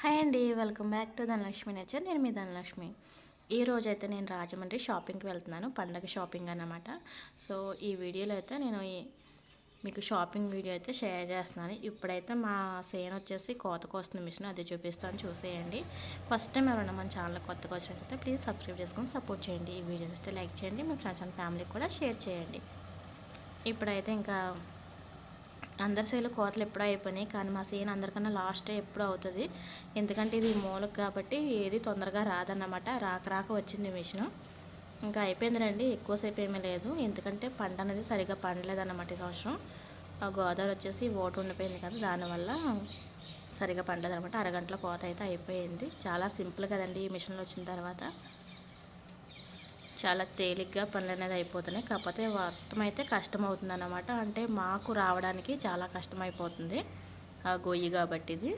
Hi అండి welcome back to Dhanalakshmi nature. నేను మీ ధనలక్ష్మి. ఈ రోజైతే నేను రాజమండ్రి షాపింగ్కి వెళ్తున్నాను పండగ షాపింగ్ అన్నమాట. సో ఈ వీడియోలో అయితే నేను మీకు షాపింగ్ వీడియో అయితే షేర్ చేస్తున్నాను. ఇప్పుడైతే మా సేన్ వచ్చేసి కోతకు వస్తున్న మిషన్ అది చూపిస్తాను చూసేయండి. ఫస్ట్ టైం ఎవరైనా మన ఛానల్ కొత్తగా వచ్చినట్లయితే ప్లీజ్ సబ్స్క్రైబ్ చేసుకొని సపోర్ట్ చేయండి. ఈ వీడియోని అయితే లైక్ చేయండి మీ ఫ్రెండ్స్ అండ్ ఫ్యామిలీకి కూడా షేర్ చేయండి. ఇప్పుడైతే ఇంకా అందరి సేలు కోతలు ఎప్పుడూ అయిపోయినాయి. కానీ మా సీన్ అందరికన్నా లాస్ట్ ఎప్పుడు అవుతుంది. ఎందుకంటే ఇది మూలకు కాబట్టి ఏది తొందరగా రాదన్నమాట. రాక రాక వచ్చింది మిషన్. ఇంకా అయిపోయింది రండి. ఎక్కువసేపు ఏమీ లేదు. ఎందుకంటే పంట అనేది సరిగా పండలేదన్నమాట ఈ సంవత్సరం. ఆ గోదావరి వచ్చేసి ఓటు ఉండిపోయింది కదా దానివల్ల సరిగా పండలేదన్నమాట. అరగంటలో కోత అయితే అయిపోయింది. చాలా సింపుల్ కదండి ఈ మిషన్లు వచ్చిన తర్వాత. చాలా తేలిగ్గా పనులు అనేది అయిపోతున్నాయి. కాకపోతే మొత్తం అయితే కష్టం అవుతుంది అన్నమాట అంటే మాకు రావడానికి చాలా కష్టం అయిపోతుంది ఆ గొయ్యి కాబట్టి ఇది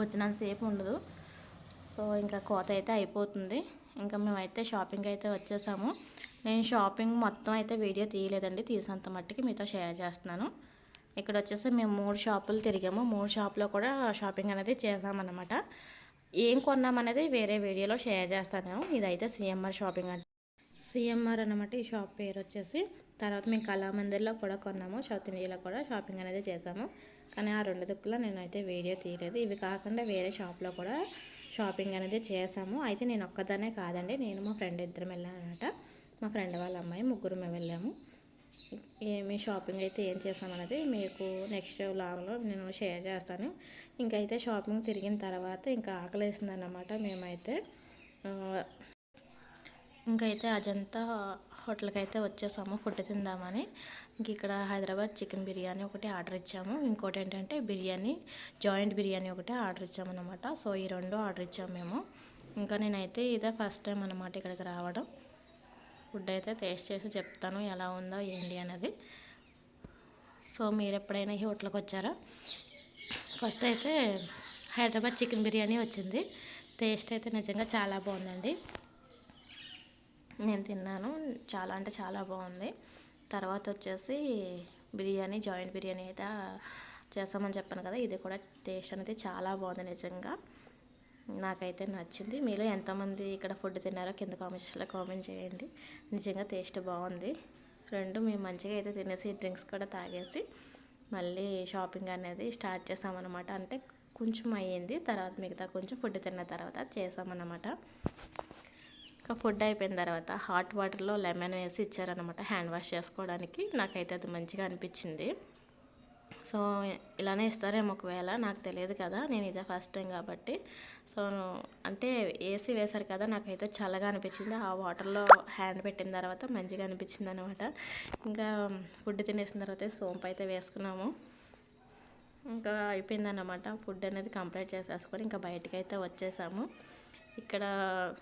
వచ్చినంతసేపు ఉండదు. సో ఇంకా కోత అయితే అయిపోతుంది. ఇంకా మేమైతే షాపింగ్ అయితే వచ్చేసాము. నేను షాపింగ్ మొత్తం అయితే వీడియో తీయలేదండి. తీసినంత మట్టుకి మీతో షేర్ చేస్తున్నాను. ఇక్కడ వచ్చేసి మేము మూడు షాపులు తిరిగాము. మూడు షాపులో కూడా షాపింగ్ అనేది చేసామన్నమాట. ఏం కొన్నామనేది వేరే వీడియోలో షేర్ చేస్తాను. ఇదైతే సిఎంఆర్ షాపింగ్ అంటే. సిఎంఆర్ అనమాట ఈ షాప్ పేరు వచ్చేసి. తర్వాత మేము కళామందిర్లో కూడా కొన్నాము. సౌత్ ఇండియాలో కూడా షాపింగ్ అనేది చేసాము కానీ ఆ రెండు దిక్కులో నేనైతే వీడియో తీయలేదు. ఇవి కాకుండా వేరే షాప్లో కూడా షాపింగ్ అనేది చేసాము అయితే నేను ఒక్కదానే కాదండి. నేను మా ఫ్రెండ్ ఇద్దరం వెళ్ళాను అనమాట మా ఫ్రెండ్ వాళ్ళ అమ్మాయి ముగ్గురు మేము వెళ్ళాము. ఏమి షాపింగ్ అయితే ఏం చేసామన్నది మీకు నెక్స్ట్ లాగ్లో నేను షేర్ చేస్తాను. ఇంకైతే షాపింగ్ తిరిగిన తర్వాత ఇంకా ఆకలేసింది అన్నమాట మేమైతే ఇంకైతే అజంతా హోటల్కి అయితే వచ్చేసాము ఫుడ్ తిందామని. ఇంక ఇక్కడ హైదరాబాద్ చికెన్ బిర్యానీ ఒకటి ఆర్డర్ ఇచ్చాము. ఇంకోటి ఏంటంటే బిర్యానీ జాయింట్ బిర్యానీ ఒకటి ఆర్డర్ ఇచ్చామన్నమాట. సో ఈ రెండు ఆర్డర్ ఇచ్చాము మేము. ఇంకా నేనైతే ఇదే ఫస్ట్ టైం అన్నమాట ఇక్కడికి రావడం. ఫుడ్ అయితే టేస్ట్ చేసి చెప్తాను ఎలా ఉందో ఏంటి అనేది సో మీరు ఎప్పుడైనా ఈ హోటల్కి వచ్చారా? ఫస్ట్ అయితే హైదరాబాద్ చికెన్ బిర్యానీ వచ్చింది. టేస్ట్ అయితే నిజంగా చాలా బాగుందండి. నేను తిన్నాను చాలా అంటే చాలా బాగుంది. తర్వాత వచ్చేసి బిర్యానీ జాయింట్ బిర్యానీ అయితే చేస్తామని చెప్పాను కదా ఇది కూడా టేస్ట్ అనేది చాలా బాగుంది నిజంగా. నాకైతే నచ్చింది. మీలో ఎంతమంది ఇక్కడ ఫుడ్ తిన్నారో కింద కామెంట్స్లో కామెంట్ చేయండి. నిజంగా టేస్ట్ బాగుంది. రెండు మేము మంచిగా అయితే తినేసి డ్రింక్స్ కూడా తాగేసి మళ్ళీ షాపింగ్ అనేది స్టార్ట్ చేసామన్నమాట. అంటే కొంచెం అయ్యింది తర్వాత మిగతా కొంచెం ఫుడ్ తిన్న తర్వాత చేసామన్నమాట. ఇంకా ఫుడ్ అయిపోయిన తర్వాత హాట్ వాటర్లో లెమన్ వేసి ఇచ్చారనమాట హ్యాండ్ వాష్ చేసుకోవడానికి. నాకైతే అది మంచిగా అనిపించింది. సో ఇలానే ఇస్తారేమో ఒకవేళ నాకు తెలియదు కదా నేను ఇదే ఫస్ట్ టైం కాబట్టి. సో అంటే ఏసీ వేశారు కదా నాకైతే చల్లగా అనిపించింది. ఆ వాటర్లో హ్యాండ్ పెట్టిన తర్వాత మంచిగా అనిపించింది అనమాట ఇంకా ఫుడ్ తినేసిన తర్వాత సోంపు అయితే వేసుకున్నాము. ఇంకా అయిపోయిందన్నమాట ఫుడ్ అనేది కంప్లీట్ చేసేసుకొని ఇంకా బయటకు అయితే వచ్చేసాము. ఇక్కడ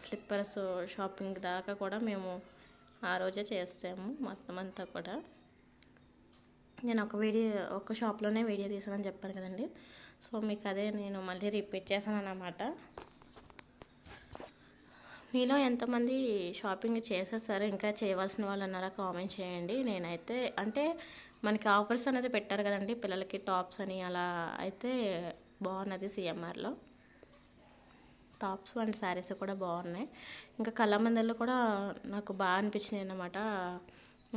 స్లిప్పర్స్ షాపింగ్ దాకా కూడా మేము ఆ రోజే చేసాము మొత్తం అంతా కూడా. నేను ఒక వీడియో ఒక షాప్లోనే వీడియో తీసానని చెప్పాను కదండి. సో మీకు అదే నేను మళ్ళీ రిపీట్ చేశాను అన్నమాట మీలో ఎంతమంది షాపింగ్ చేసేసారో ఇంకా చేయవలసిన వాళ్ళు అన్నారా కామెంట్ చేయండి. నేనైతే అంటే మనకి ఆఫర్స్ అనేది పెట్టారు కదండి పిల్లలకి టాప్స్ అని అలా అయితే బాగున్నది సిఎంఆర్లో. టాప్స్ అండ్ శారీస్ కూడా బాగున్నాయి. ఇంకా కళామందిర్లో కూడా నాకు బాగా అనిపించినాయి అన్నమాట.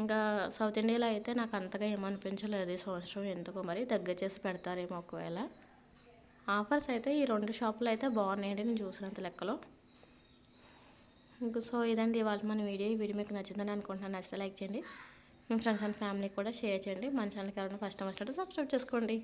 ఇంకా సౌత్ ఇండియాలో అయితే నాకు అంతగా ఏమనిపించలేదు ఈ సంవత్సరం ఎందుకో మరి దగ్గర చేసి పెడతారేమో ఒకవేళ. ఆఫర్స్ అయితే ఈ రెండు షాపులు అయితే బాగున్నాయండి నేను చూసినంత లెక్కలో. ఇంక సో ఇదండి ఇవాళ మన వీడియో. ఈ వీడియో మీకు నచ్చిందని అనుకుంటున్నాను. నచ్చితే లైక్ చేయండి. మీ ఫ్రెండ్స్ అండ్ ఫ్యామిలీకి కూడా షేర్ చేయండి. మన ఛానల్కి ఎవరైనా ఫస్ట్ టైం వచ్చినట్టు సబ్స్క్రైబ్ చేసుకోండి.